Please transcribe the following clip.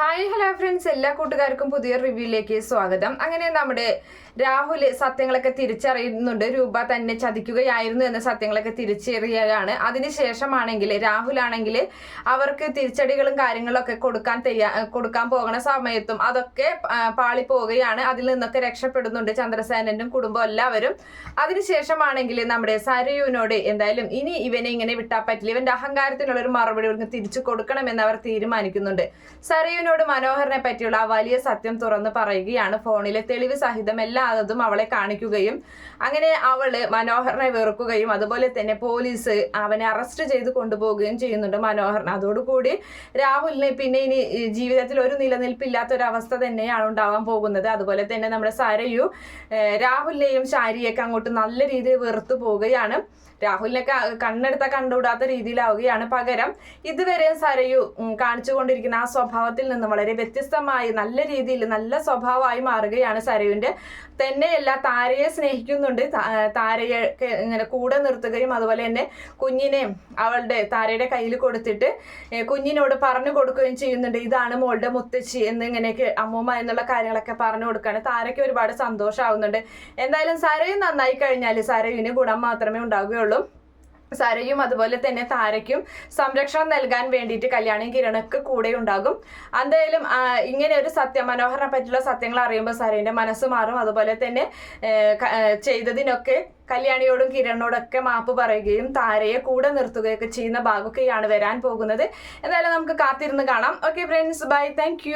Hi hello friends എല്ലാ കൂട്ടുകാർക്കും പുതിയ റിവ്യൂയിലേക്ക് സ്വാഗതം. അങ്ങനെ നമ്മുടെ രാഹുൽ സത്യങ്ങളൊക്കെ തിരിച്ചറിയുന്നുണ്ട്. രൂപ തന്നെ ചതിക്കുകയായിരുന്നു എന്ന സത്യങ്ങളൊക്കെ തിരിച്ചറിയുകയാണ് അതിനുശേഷമാണെങ്കിൽ രാഹുൽ ആണെങ്കിൽ അവർക്ക് തിരിച്ചടികളും കാര്യങ്ങളൊക്കെ കൊടുക്കാൻ തയ്യാ കൊടുക്കാൻ പോകുന്ന സമയത്തും അതൊക്കെ പാളിപ്പോവുകയാണ്. അതിൽ നിന്നൊക്കെ രക്ഷപ്പെടുന്നുണ്ട് ചന്ദ്രസേനനും കുടുംബം എല്ലാവരും. അതിനുശേഷമാണെങ്കിൽ നമ്മുടെ സരയുവിനോട് എന്തായാലും ഇനി ഇവനെ ഇങ്ങനെ വിട്ടാൽ പറ്റില്ല. ഇവന്റെ അഹങ്കാരത്തിനുള്ള ഒരു മറുപടി തിരിച്ചു കൊടുക്കണമെന്ന് അവർ തീരുമാനിക്കുന്നുണ്ട്. സരയുവിനോട് മനോഹരനെ പറ്റിയുള്ള ആ വലിയ സത്യം തുറന്നു പറയുകയാണ്. ഫോണിലെ തെളിവ് സഹിതം എല്ലാതും അവളെ കാണിക്കുകയും അങ്ങനെ അവൾ മനോഹരനെ വെറുക്കുകയും അതുപോലെ തന്നെ പോലീസ് അവനെ അറസ്റ്റ് ചെയ്ത് കൊണ്ടുപോവുകയും ചെയ്യുന്നുണ്ട് മനോഹരൻ. അതോടുകൂടി രാഹുലിന് പിന്നെ ഇനി ജീവിതത്തിൽ ഒരു നിലനിൽപ്പില്ലാത്ത ഒരു അവസ്ഥ തന്നെയാണ് ഉണ്ടാവാൻ പോകുന്നത്. അതുപോലെ തന്നെ നമ്മുടെ സരയു രാഹുലിനെയും ശാരിയൊക്കെ അങ്ങോട്ട് നല്ല രീതിയിൽ വെറുത്തു പോവുകയാണ്. രാഹുലിനെ കണ്ണെടുത്ത കണ്ടുകൂടാത്ത രീതിയിലാവുകയാണ്. പകരം ഇതുവരെ സരയു കാണിച്ചുകൊണ്ടിരിക്കുന്ന ആ സ്വഭാവത്തിൽ നിന്ന് വളരെ വ്യത്യസ്തമായി നല്ല രീതിയിൽ നല്ല സ്വഭാവമായി മാറുകയാണ് സരയുവിന്റെ തന്നെയല്ല താരയെ സ്നേഹിക്കുന്നുണ്ട്. താരയെ ഇങ്ങനെ കൂടെ നിർത്തുകയും അതുപോലെ തന്നെ കുഞ്ഞിനെ അവളുടെ താരയുടെ കയ്യിൽ കൊടുത്തിട്ട് കുഞ്ഞിനോട് പറഞ്ഞു കൊടുക്കുകയും ചെയ്യുന്നുണ്ട്. ഇതാണ് മോളുടെ മുത്തശ്ശി എന്നിങ്ങനെയൊക്കെ അമ്മൂമ്മ എന്നുള്ള കാര്യങ്ങളൊക്കെ പറഞ്ഞു കൊടുക്കുകയാണ്. താരയ്ക്ക് ഒരുപാട് സന്തോഷമാവുന്നുണ്ട് എന്തായാലും സരയും നന്നായി കഴിഞ്ഞാൽ സരയുവിന് ഗുണം മാത്രമേ ഉണ്ടാവുകയുള്ളൂ. സരയും അതുപോലെ തന്നെ താരയ്ക്കും സംരക്ഷണം നൽകാൻ വേണ്ടിയിട്ട് കല്യാണി കിരണക്ക് കൂടെ ഉണ്ടാകും. എന്തായാലും ഇങ്ങനെ ഒരു സത്യം മനോഹരനെ പറ്റിയുള്ള സത്യങ്ങൾ അറിയുമ്പോൾ സരയുടെ മനസ്സ് മാറും. അതുപോലെ തന്നെ ചെയ്തതിനൊക്കെ കല്യാണിയോടും കിരണിനോടൊക്കെ മാപ്പ് പറയുകയും താരയെ കൂടെ നിർത്തുകയൊക്കെ ചെയ്യുന്ന ഭാഗമൊക്കെയാണ് വരാൻ പോകുന്നത്. എന്തായാലും നമുക്ക് കാത്തിരുന്ന് കാണാം. Okay friends bye thank